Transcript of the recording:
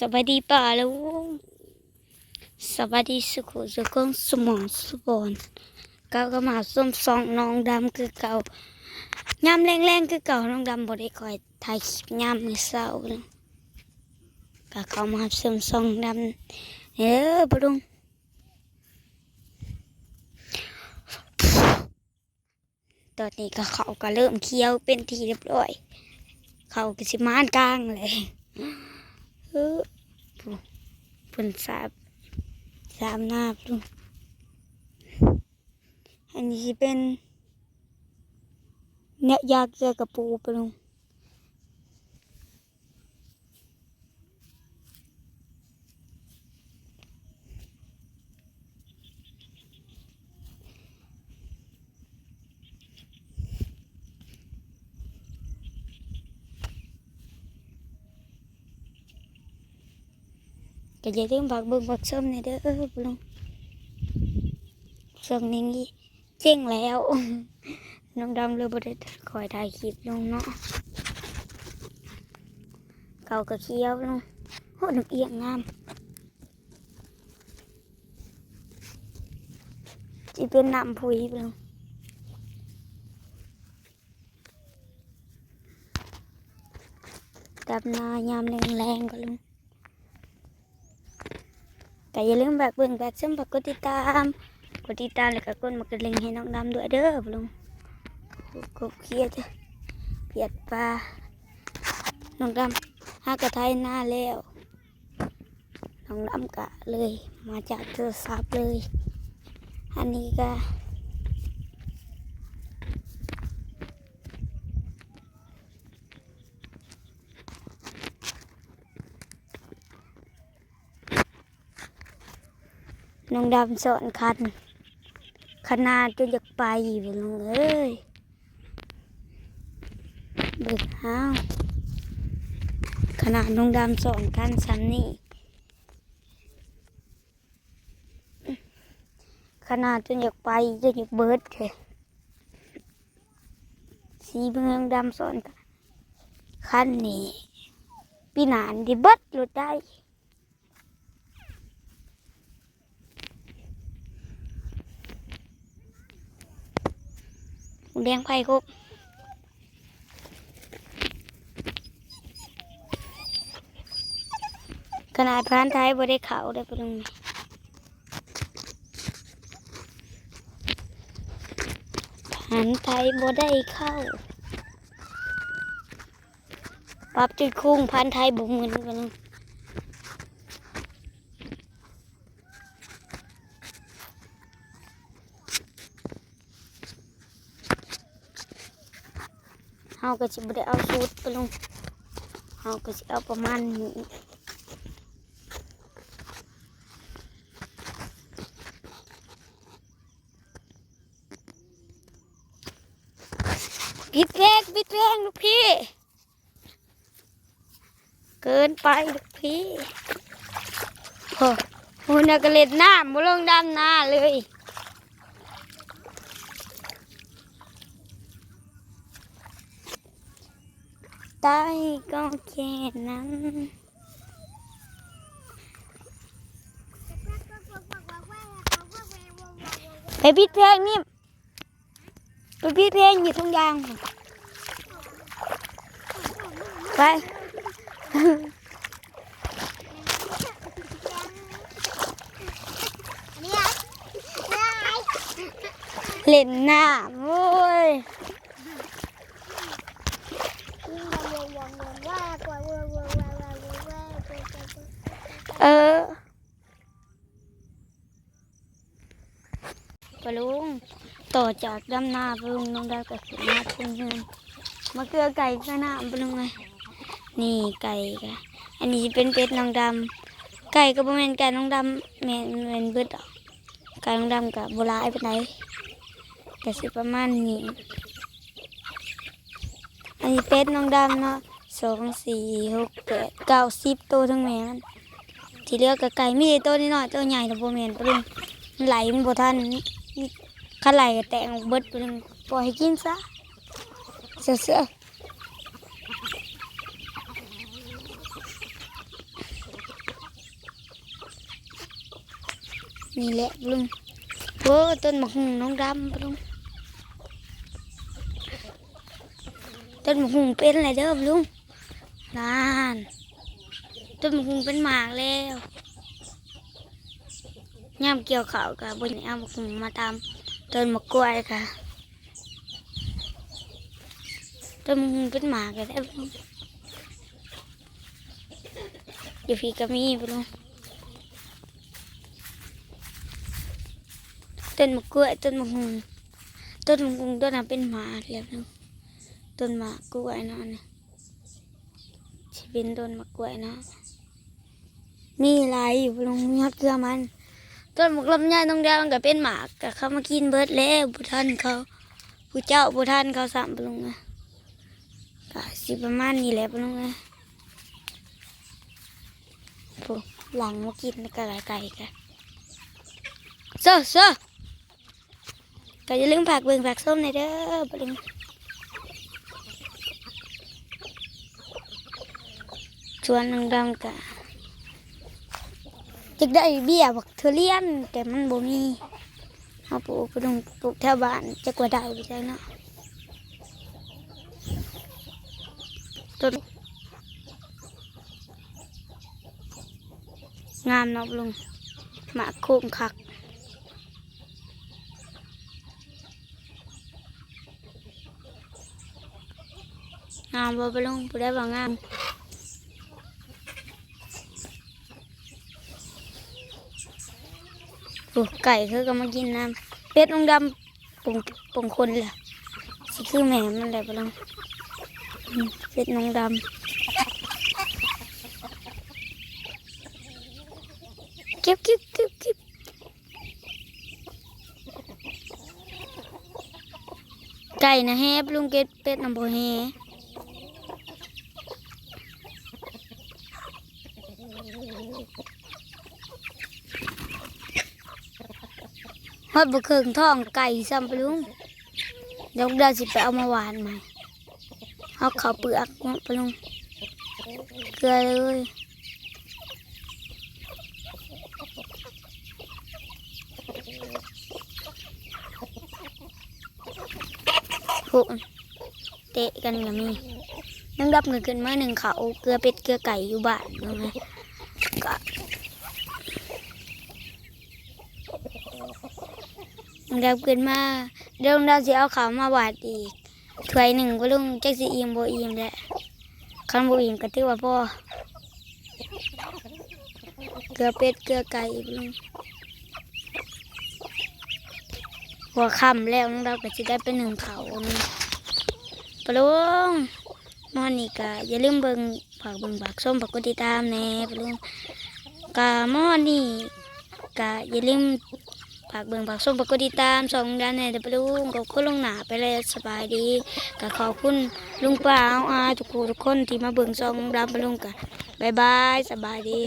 สวัสดีป่าลุงสวัสดีสุขุสุขงสมองสุบอนก้าก็มาส้มซองน้องดำคือเก่ายามแรงๆคือเก่าน้องดำบ่ได้คอยถ่ายคลิปยามมื้อเช้าเลยก็เข้ามาส้มซองดำเอ้อบ่ลุงตอนนี้ก็เขาก็เริ่มเคี้ยวเป็นทีเรียบร้อย เขาก็สิมานกลางเลย เออเพิ่นสาบสามหน้าลุงอันนี้เป็นเนี่ยยากเจอกระปูปะลุง ก็อย่าลืมฝากเบิ่งฝากชมนอยเด้อปะลุงช่วงนี้เจ๊งแล้ว น้องดำเลยบ่ได้คอยถ่ายคลิปลงเนาะเก่ากับเคี้ยวลงโหน้ำเอียงงามจีเป็นน้ำพุยลงดับนายามแรงๆก็ลุง แต่อย่าลืมแบบเบิ่งแบบชมฝากกดติดตาม กดติดตามแล้วก็กดมากระลิงให้น้องดำด้วยเด้อลุงกบเขียดเปียดปลา น้องดำหากระไทยหน้าแล้ว น้องดำกะเลย มาจากโทรศัพท์เลย อันนี้ก็ น้องดำสอนคันขนาดจนอยากไปไปลงเอ้ยเบิกห้าวขนาดน้องดำสอนกันซ้ำนี่ขนาดจนอยากไปจนอยากเบิดเลยสีเมืองดำสอนคันนี้ปีนานที่เบิดรถได้ แดงไผ่ครับขนาดพรานไทยบ่ได้เขาได้ปะลุงพรานไทยบ่ได้เข้า ปรับจุดคุ้งพรานไทยบ่เหมือนกันลุงาก็สิบ่ได้เอาสูตรปลงเฮาก็สิเอาประมาณนี้ปิดเพลงปิดเพลงลูกพี่ เกินไปลูกพี่โอ้โหนักเล่นน้ำมาลงดำน้าเลย ตายก็แค่นั้นไปปิดเพลงนี่ไปพี่เพลงอยู่ทุ่งยางไปเล่นน้ำโว้ยเออ ปลุงต่อจากดำนาปลุงน้องดาวกับขึ้นมาทุ่งเงินมาเกลือไก่ข้างหน้าปลุงเลยนี่ไก่กะอันนี้เป็นเป็ดน้องดำไก่ก็บ่แม่นไก่น้องดำแม่นแม่นเบิดดอกไก่น้องดำกับโบราณไปไหนใดก็สิประมาณนี้อันนี้เป็ดน้องดำเนาะสองสี่หกแปดเก้าสิบตัวทั้งแม่มันที่เลือกับไก่มีแต่ตัวน้อยตัวใหญ่แต่บ่แมนปลุงไหลมันบ่ทัน ขลายแต่งเบิดนึงปล่อยกินซะเสือเสือนี่แหละลุงโอ้ต้นมะฮุงน้องดำลุงต้นมะฮุงเป็นอะไรเด้อลุงนานต้นมะฮุงเป็นหมากแล้ว ย่ามเกี่ยวข้าวกับบนเอามะฮุงมาตามต้นมะกล้วยค่ะต้นมะฮุงเป็นหมากเลยได้อลุงอยู่พี่ก็มีปะลุงต้นมะกล้วยต้นมะฮุงต้นมะฮุงต้นนั้นเป็นหมาแล้วนะต้นมะกล้วยเนาะนี่ชีเป็นต้นมะกล้วยเนาะมีหลายอยู่ลงยอดเกลือมัน ต้นมะลำไยตรงเดียวมันก็เป็นหมากก็เขามากินเบิดแล้วบุท่านเขาผู้เจ้าบุท่านเขาสามปลุงนะก็สิประมาณนี้แหละปลุงนะผู้หลังมากินแล้วก็ไก่ไก่กันเซอเซอก็อย่าลืมผักเบิ่งผักส้มในเด้อบลืมชวนนังดำกะ จะได้เบี้ยบักเทอเลียน แต่มันบ่มีเอาปลูกปลูกปลูกแถวบ้านจะกว่าได้ไปจังเนาะต้นงามนาะลุงมาโค้งคักงามบ่ไปลงผู้ได้ว่างาม โอ้ไก่เขาก็มากินน้ำเป็ดลงดำป่งปงคนแหละสิคือแม่มันแหละไปลงอืมเป็ดลงดำเก็บเก็บเก็บเก็บไก่นะแฮบลุงเก็บเป็ดน้ำบ่แฮ ฮอดบุเคิงท้องไก่ซ้ำไปลุงเดี๋ยวเดี๋ยวสิไปเอามาหวานใหม่เอาเขาเปลือกเนาะไปลุงเกลือเลยโหเตะกันก็มีนั่งรับเงินขึ้นมาหนึ่งเขาเกลือเป็ดเกลือไก่อยู่บ้านเนาะก็ เดี๋ยวขึ้นมาเดี๋ยวเราจะเอาขาวมาหวาดอีกถ้วยหนึ่งก็ลุงจักสิอิ่มบ่อิ่มแหละคันบ่อิ่มก็ถือว่าพ่อเกลือเป็ดเกลือไก่อีกลุงหัวค่ำแล้วเราก็จะได้ไปหนึ่งเขานึงปลุงมอนี่ก็อย่าลืมเบิ่งฝากเบิ่งฝากส้มฝากกดติดตามแน่ปลุงกะมอนี่ก็อย่าลืม ฝากเบิ่งฝากส้มฝากกดติดตามสองด้านในเดบลุงกับคุณลุงหนาไปเลยสบายดีก็ขอบคุณลุงป้าเอาอาทุกคนทุกคนที่มาเบิ่งสองด้านปลุงกันบายบายสบายดี